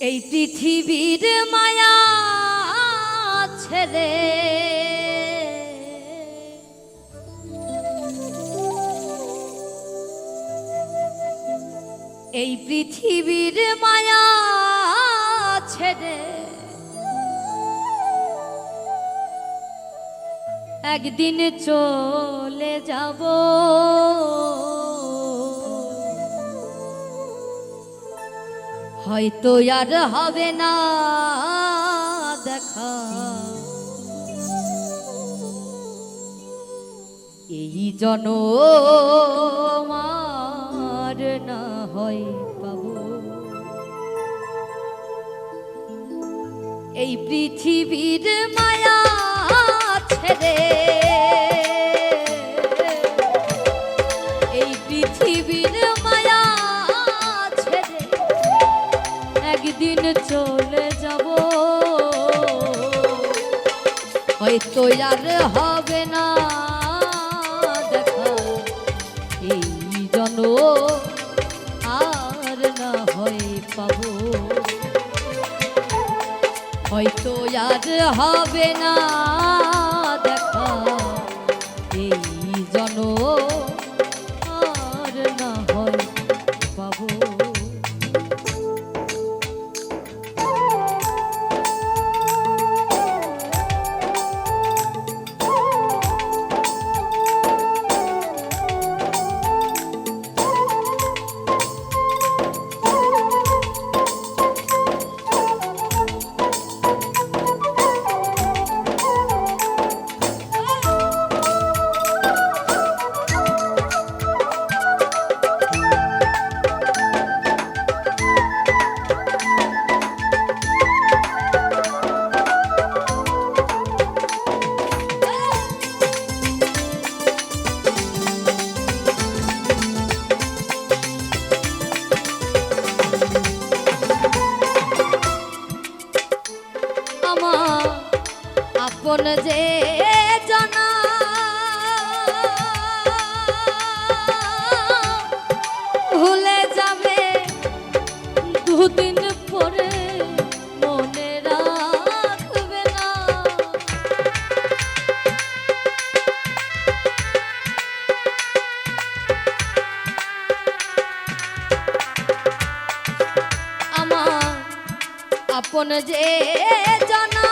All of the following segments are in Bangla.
এই পৃথিবীর মায়া ছেড়ে এই পৃথিবীর মায়া ছেড়ে একদিন চলে যাব। হয়তো আর হবে না দেখা। এই জন মার না হয় পাব। এই পৃথিবীর মায়া চলে যাব। হয়তো আর হবে না দেখা, এই জন আর না হয় পাবো। হয়তো আর হবে না যে জানা। ভুলে যাবে দুদিন পরে আপন যে জানা।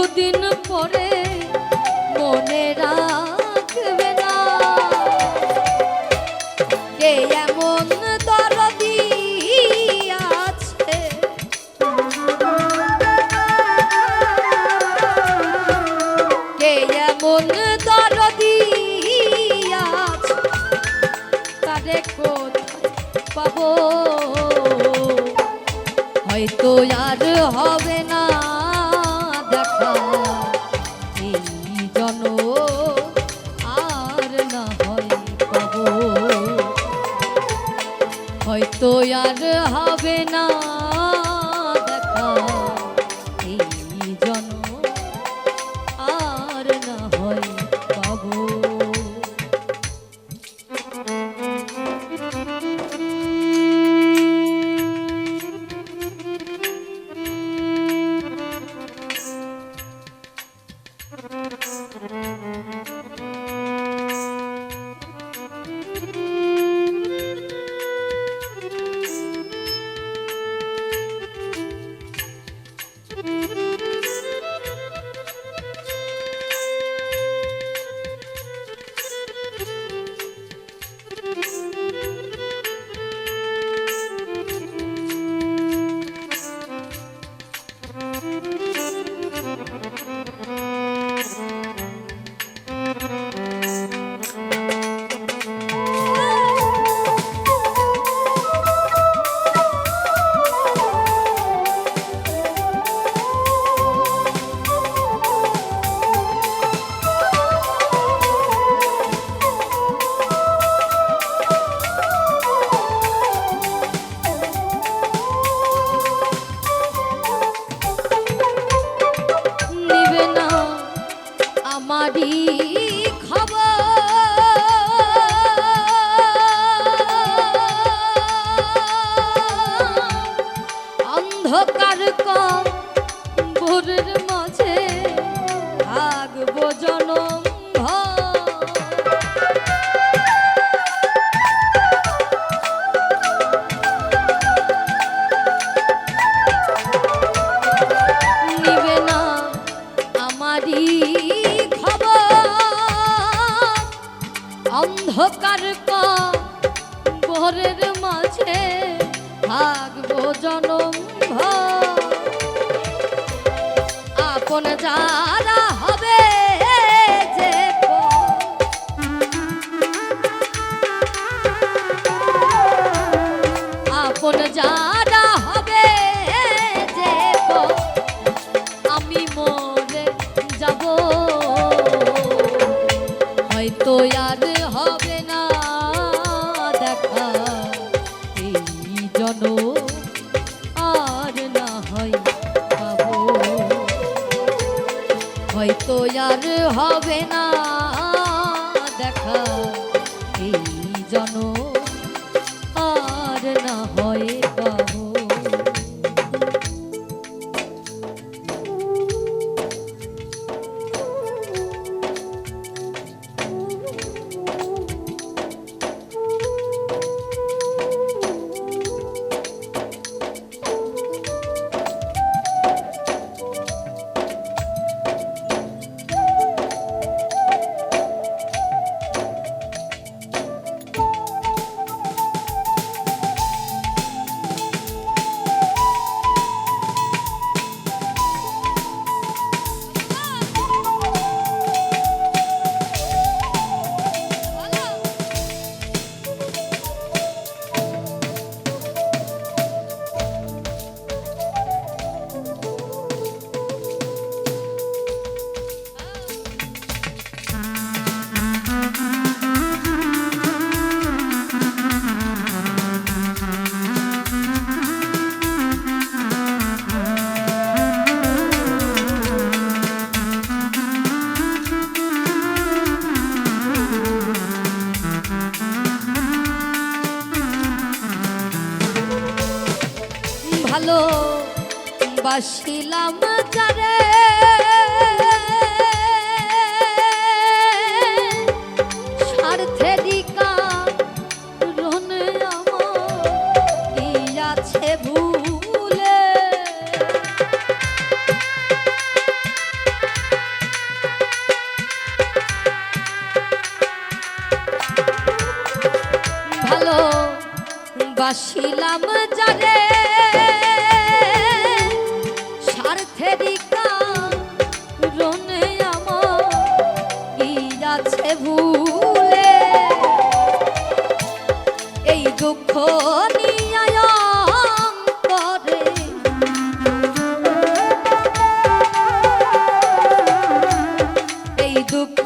দুদিন পরে মনে রাখবে না। আপন যারা হবে যে আপন যারা হবে যে আমি মরে যাব। হয়তো আর ভালোবাসিলাম যারা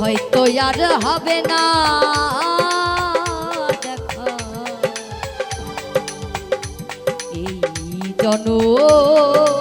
হয়তো আর হবে না। দেখা। এই জনম